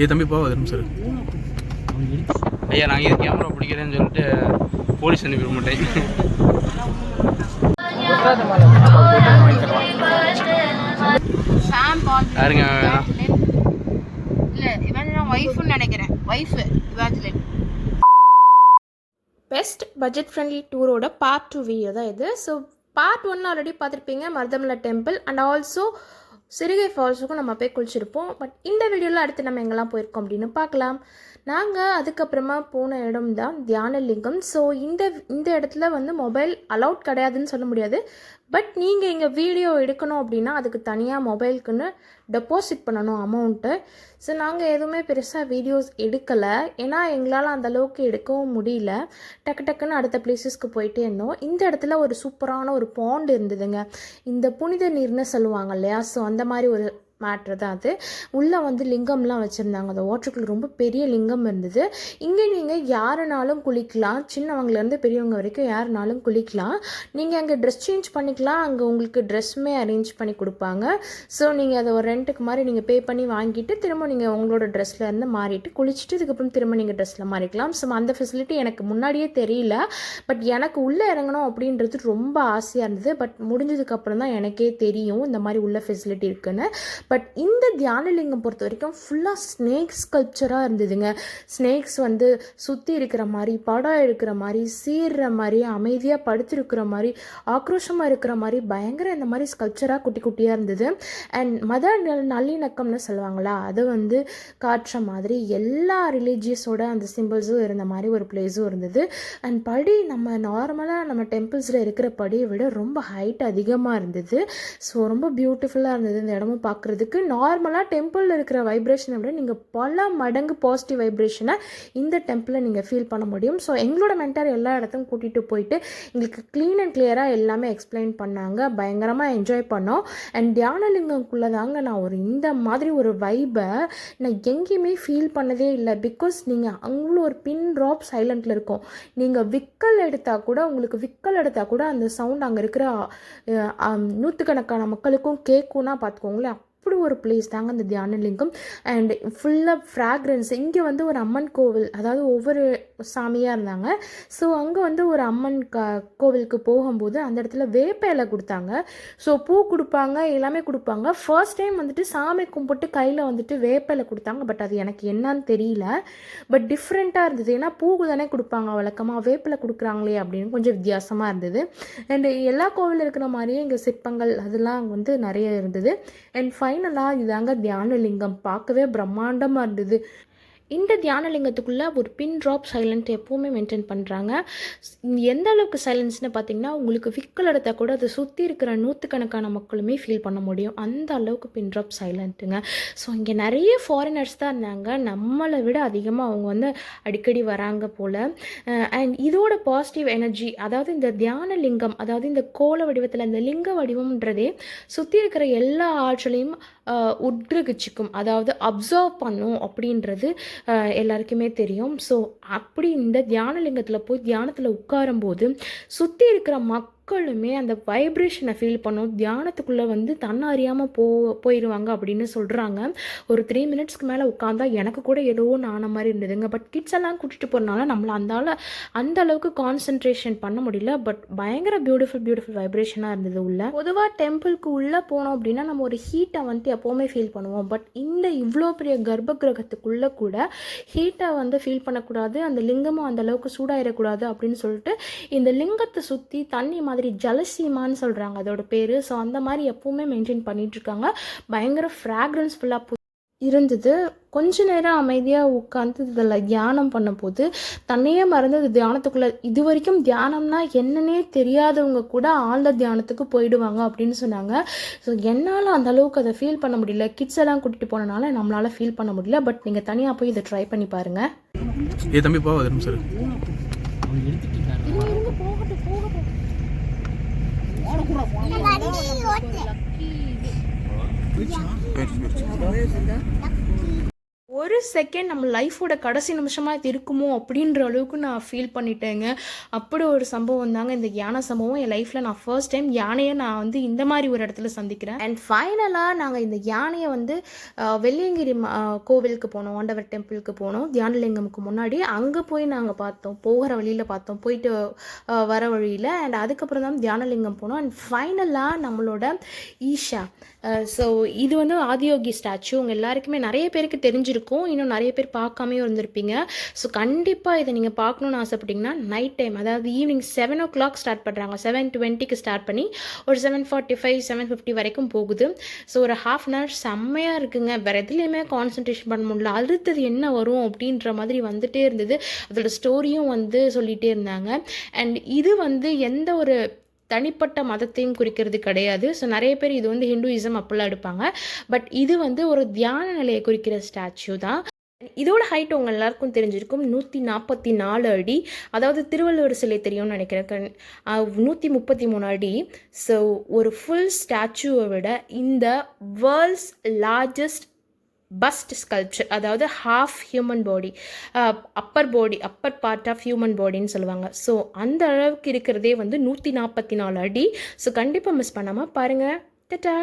ஏ தம்பி போவா தரும் சார் ஐயா நான் இது கேமரா பிடிக்கிறேன்னு சொல்லிட்டு போலீஸ் அனுப்பி மாட்டேன். யாருங்க வேணாம் இல்ல இவன் நான் ஒய்ஃப்னு நினைக்கிறேன். Wife Evangeline best budget friendly டூரோட part two video தான் இது. ஸோ பார்ட் ஒன் ஆல்ரெடி பார்த்துருப்பீங்க மருதமலை டெம்பிள் அண்ட் ஆல்சோ சிறுகை ஃபால்ஸுக்கும் நம்ம போய் குளிச்சிருப்போம். பட் இந்த வீடியோவில் அடுத்து நம்ம எங்கெல்லாம் போயிருக்கோம் அப்படின்னு பார்க்கலாம். நாங்கள் அதுக்கப்புறமா போன இடம் தான் தியானலிங்கம். ஸோ இந்த இந்த இடத்துல வந்து மொபைல் அலவுட் கிடையாதுன்னு சொல்ல முடியாது. பட் நீங்கள் இங்கே வீடியோ எடுக்கணும் அப்படின்னா அதுக்கு தனியாக மொபைலுக்குன்னு டெபாசிட் பண்ணணும் அமௌண்ட்டு ஸோ நாங்கள் எதுவுமே பெருசாக வீடியோஸ் எடுக்கலை. ஏன்னா எங்களால் அந்தளவுக்கு எடுக்கவும் முடியல. டக்கு டக்குன்னு அடுத்த பிளேசஸ்க்கு போயிட்டே இருந்தோம். இந்த இடத்துல ஒரு சூப்பரான ஒரு பாண்ட் இருந்ததுங்க. இந்த புனித நீர்னு சொல்லுவாங்க இல்லையா? ஸோ அந்த மாதிரி ஒரு மேட்ரு தான் அது. உள்ளே வந்து லிங்கம்லாம் வச்சுருந்தாங்க. அந்த வாட்டருக்குள்ள ரொம்ப பெரிய லிங்கம் இருந்தது. இங்கே நீங்கள் யாருனாலும் குளிக்கலாம். சின்னவங்கலேருந்து பெரியவங்க வரைக்கும் யாருனாலும் குளிக்கலாம். நீங்கள் அங்கே ட்ரெஸ் சேஞ்ச் பண்ணிக்கலாம். அங்கே உங்களுக்கு ட்ரெஸ்ஸுமே அரேஞ்ச் பண்ணி கொடுப்பாங்க. ஸோ நீங்கள் அதை ஒரு ரெண்ட்டுக்கு மாதிரி நீங்கள் பே பண்ணி வாங்கிட்டு திரும்ப நீங்கள் உங்களோட ட்ரெஸ்ஸில் இருந்து மாறிட்டு குளிச்சுட்டு இதுக்கப்புறம் திரும்ப நீங்கள் ட்ரெஸ்ஸில் மாறிக்கலாம். ஸோ அந்த ஃபெசிலிட்டி எனக்கு முன்னாடியே தெரியல. பட் எனக்கு உள்ளே இறங்கணும் அப்படின்றது ரொம்ப ஆசையாக இருந்தது. பட் முடிஞ்சதுக்கப்புறம் தான் எனக்கே தெரியும் இந்த மாதிரி உள்ள ஃபெசிலிட்டி இருக்குன்னு. பட் இந்த தியானலிங்கம் பொறுத்த வரைக்கும் ஃபுல்லாக ஸ்னேக் ஸ்கல்ப்சராக இருந்ததுங்க. ஸ்னேக்ஸ் வந்து சுற்றி இருக்கிற மாதிரி படம் எடுக்கிற மாதிரி சீர்ற மாதிரி அமைதியாக படுத்திருக்கிற மாதிரி ஆக்ரோஷமாக இருக்கிற மாதிரி பயங்கர இந்த மாதிரி ஸ்கல்ப்சராக குட்டி குட்டியாக இருந்தது. அண்ட் மத நல்- நல்லிணக்கம்னு சொல்லுவாங்களா அது வந்து காட்டுற மாதிரி எல்லா ரிலீஜியஸோட அந்த சிம்பிள்ஸும் இருந்த மாதிரி ஒரு பிளேஸும் இருந்தது. அண்ட் படி நம்ம நார்மலாக நம்ம டெம்பிள்ஸில் இருக்கிற படியை விட ரொம்ப ஹைட் அதிகமாக இருந்தது. ஸோ ரொம்ப பியூட்டிஃபுல்லாக இருந்தது. இந்த இடமும் பண்ணுறதுக்கு நார்மலாக டெம்பிளில் இருக்கிற வைப்ரேஷனை விட நீங்கள் பல மடங்கு பாசிட்டிவ் வைப்ரேஷனை இந்த டெம்பிளில் நீங்கள் ஃபீல் பண்ண முடியும். ஸோ எங்களோட மென்டர் எல்லா இடத்துக்கும் கூட்டிகிட்டு போயிட்டு எங்களுக்கு க்ளீன் அண்ட் கிளியராக எல்லாமே எக்ஸ்பிளைன் பண்ணாங்க. பயங்கரமாக என்ஜாய் பண்ணோம். அண்ட் தியானலிங்கம்குள்ளே தாங்க நான் ஒரு இந்த மாதிரி ஒரு வைபை நான் எங்கேயுமே ஃபீல் பண்ணதே இல்லை. பிகாஸ் நீங்கள் அவங்களும் ஒரு பின் ட்ராப் சைலண்ட்டில் இருக்கும். நீங்கள் விக்கல் எடுத்தால் கூட உங்களுக்கு விக்கல் எடுத்தால் கூட அந்த சவுண்ட் அங்கே இருக்கிற நூற்றுக்கணக்கான மக்களுக்கும் கேட்கும்னா பார்த்துக்கோங்களேன் அப்படி ஒரு பிளேஸ் தாங்க அந்த தியானலிங்கம். அண்ட் ஃபுல்லாக ஃப்ராக்ரன்ஸ் இங்கே வந்து ஒரு அம்மன் கோவில் அதாவது ஒவ்வொரு சாமியாக இருந்தாங்க. ஸோ அங்கே வந்து ஒரு அம்மன் க கோவிலுக்கு போகும்போது அந்த இடத்துல வேப்ப இலை கொடுத்தாங்க. ஸோ பூ கொடுப்பாங்க எல்லாமே கொடுப்பாங்க. ஃபர்ஸ்ட் டைம் வந்துட்டு சாமி கும்பிட்டு கையில் வந்துட்டு வேப்ப இலை கொடுத்தாங்க. பட் அது எனக்கு என்னன்னு தெரியல. பட் டிஃப்ரெண்ட்டாக இருந்தது. ஏன்னா பூவு தானே கொடுப்பாங்க. வழக்கமாக வேப்பிலை கொடுக்குறாங்களே அப்படின்னு கொஞ்சம் வித்தியாசமாக இருந்தது. அண்ட் எல்லா கோவிலில் இருக்கிற மாதிரியே இங்கே சிற்பங்கள் அதெல்லாம் வந்து நிறைய இருந்தது. அண்ட் ஃபைன் ஃபைனலாக இதாங்க தியானலிங்கம் பார்க்கவே பிரம்மாண்டமாக இருந்தது. இந்த தியானலிங்கத்துக்குள்ளே ஒரு பின் ட்ராப் சைலண்ட் எப்போவுமே மெயின்டைன் பண்ணுறாங்க எந்த அளவுக்கு சைலன்ஸ்னு பார்த்தீங்கன்னா உங்களுக்கு விக்கல் எடுத்தால் கூட அதை சுற்றி இருக்கிற நூற்றுக்கணக்கான மக்களுமே ஃபீல் பண்ண முடியும். அந்த அளவுக்கு பின் ட்ராப் சைலண்ட்டுங்க ஸோ இங்கே நிறைய ஃபாரினர்ஸ் தான் இருந்தாங்க. நம்மளை விட அதிகமாக அவங்க வந்து அடிக்கடி வராங்க போல். அண்ட் இதோட பாசிட்டிவ் எனர்ஜி அதாவது இந்த தியான லிங்கம் அதாவது இந்த கோல வடிவத்தில் இந்த லிங்க வடிவம்ன்றதே சுற்றி இருக்கிற எல்லா ஆற்றலையும் ஆஹ், உட்கிரகிச்சிக்கும். அதாவது அப்சர்வ் பண்ணும் அப்படின்றது எல்லாருக்குமே தெரியும். ஸோ அப்படி இந்த தியானலிங்கத்தில் போய் தியானத்தில் உட்காரும்போது சுற்றி இருக்கிற மக்களுமே அந்த வைப்ரேஷனை ஃபீல் பண்ணும். தியானத்துக்குள்ளே வந்து தன்னை அறியாமல் போ போயிடுவாங்க அப்படின்னு சொல்கிறாங்க ஒரு த்ரீ மினிட்ஸ்க்கு மேலே உட்காந்தா எனக்கு கூட ஏதோ ஆன மாதிரி இருந்ததுங்க. பட் கிட்ஸ் எல்லாம் கூட்டிகிட்டு போகிறனால நம்மள அந்தால அந்த அளவுக்கு கான்சென்ட்ரேஷன் பண்ண முடியல. பட் பயங்கர பியூட்டிஃபுல் பியூட்டிஃபுல் வைப்ரேஷனாக இருந்தது உள்ள. பொதுவாக டெம்பிளுக்கு உள்ளே போனோம் அப்படின்னா நம்ம ஒரு ஹீட்டை வந்துட்டு எப்போவுமே ஃபீல் பண்ணுவோம். பட் இந்த இவ்வளோ பெரிய கர்ப்ப கிரகத்துக்குள்ளே கூட ஹீட்டை வந்து ஃபீல் பண்ணக்கூடாது. அந்த லிங்கமும் அந்த அளவுக்கு சூடாயிடக்கூடாது அப்படின்னு சொல்லிட்டு இந்த லிங்கத்தை சுற்றி தண்ணி மாதிரி ஜலசீமான்னு சொல்கிறாங்க அதோட பேர். ஸோ அந்த மாதிரி எப்போவுமே மெயின்டைன் பண்ணிட்டு இருக்காங்க பயங்கர ஃப்ராக்ரன்ஸ் ஃபுல்லாக இருந்தது. கொஞ்ச நேரம் அமைதியாக உட்காந்து இதில் தியானம் பண்ணும்போது தன்னையே மறந்து அது தியானத்துக்குள்ளே இது வரைக்கும் தியானம்னா என்னன்னே தெரியாதவங்க கூட ஆழ்ந்த தியானத்துக்கு போயிடுவாங்க அப்படின்னு சொன்னாங்க. ஸோ என்னால் அந்த அளவுக்கு அதை ஃபீல் பண்ண முடியல. கிட்ஸ் எல்லாம் கூட்டிகிட்டு போனனால நம்மளால் ஃபீல் பண்ண முடியல. பட் நீங்கள் தனியாக போய் இதை ட்ரை பண்ணி பாருங்கள் ஏ தம்பி Kotse. Which one? Which, which? ஒரு செகண்ட் நம்ம லைஃபோட கடைசி நிமிஷமாக இது இருக்குமோ அப்படின்ற அளவுக்கு நான் ஃபீல் பண்ணிட்டேங்க. அப்படி ஒரு சம்பவம் தாங்க இந்த யானை சம்பவம். என் லைஃப்பில் நான் ஃபர்ஸ்ட் டைம் யானையை நான் வந்து இந்த மாதிரி ஒரு இடத்துல சந்திக்கிறேன். அண்ட் ஃபைனலாக நாங்கள் இந்த யானையை வந்து வெள்ளியங்கிரி கோவிலுக்கு போனோம். ஆண்டவர் டெம்பிளுக்கு போனோம். தியானலிங்கமுக்கு முன்னாடி அங்கே போய் நாங்கள் பார்த்தோம். போகிற வழியில் பார்த்தோம். போயிட்டு வர வழியில் அண்ட் அதுக்கப்புறம் தான் தியானலிங்கம் போனோம். அண்ட் ஃபைனலாக நம்மளோட ஈஷா ஸோ இது வந்து ஆதியோகி ஸ்டாச்சு உங்கள் எல்லாருக்குமே நிறைய பேருக்கு தெரிஞ்சிருக்கும். இன்னும் நிறைய பேர் பார்க்காமையும் இருந்திருப்பீங்க. ஸோ கண்டிப்பாக இதை நீங்கள் பார்க்கணுன்னு ஆசைப்பட்டீங்கன்னா நைட் டைம் அதாவது evening seven o'clock start பண்ணுறாங்க செவன் டுவெண்ட்டிக்கு ஸ்டார்ட் பண்ணி ஒரு seven forty five seven fifty வரைக்கும் போகுது. ஸோ ஒரு ஹாஃப் அன் ஹவர் செம்மையாக இருக்குங்க. வேறு எதுலேயுமே கான்சன்ட்ரேஷன் பண்ண முடியல. அடுத்தது என்ன வரும் அப்படின்ற மாதிரி வந்துட்டே இருந்தது. அதோட ஸ்டோரியும் வந்து சொல்லிகிட்டே இருந்தாங்க. அண்ட் இது வந்து எந்த ஒரு தனிப்பட்ட மதத்தையும் குறிக்கிறது கிடையாது. ஸோ நிறைய பேர் இது வந்து ஹிந்துயிசம் அப்படிலாம் எடுப்பாங்க. பட் இது வந்து ஒரு தியான நிலையை குறிக்கிற ஸ்டாச்சு தான். இதோட ஹைட் உங்கள் எல்லாருக்கும் தெரிஞ்சிருக்கும். நூற்றி நாற்பத்தி நாலு அடி. அதாவது திருவள்ளுவர் சிலை தெரியும்னு நினைக்கிறேன். நூற்றி முப்பத்தி மூணு அடி. ஸோ ஒரு ஃபுல் ஸ்டாச்சுவை விட இந்த வேர்ல்ட்ஸ் லார்ஜஸ்ட் பஸ்ட் ஸ்கல்ப்சர் அதாவது half human body upper body upper part of human பாடின்னு சொல்லுவாங்க. ஸோ அந்த அளவுக்கு இருக்கிறதே வந்து நூற்றி நாற்பத்தி நாலு அடி. ஸோ கண்டிப்பாக மிஸ் பண்ணாமல் பாருங்கள் டட்டா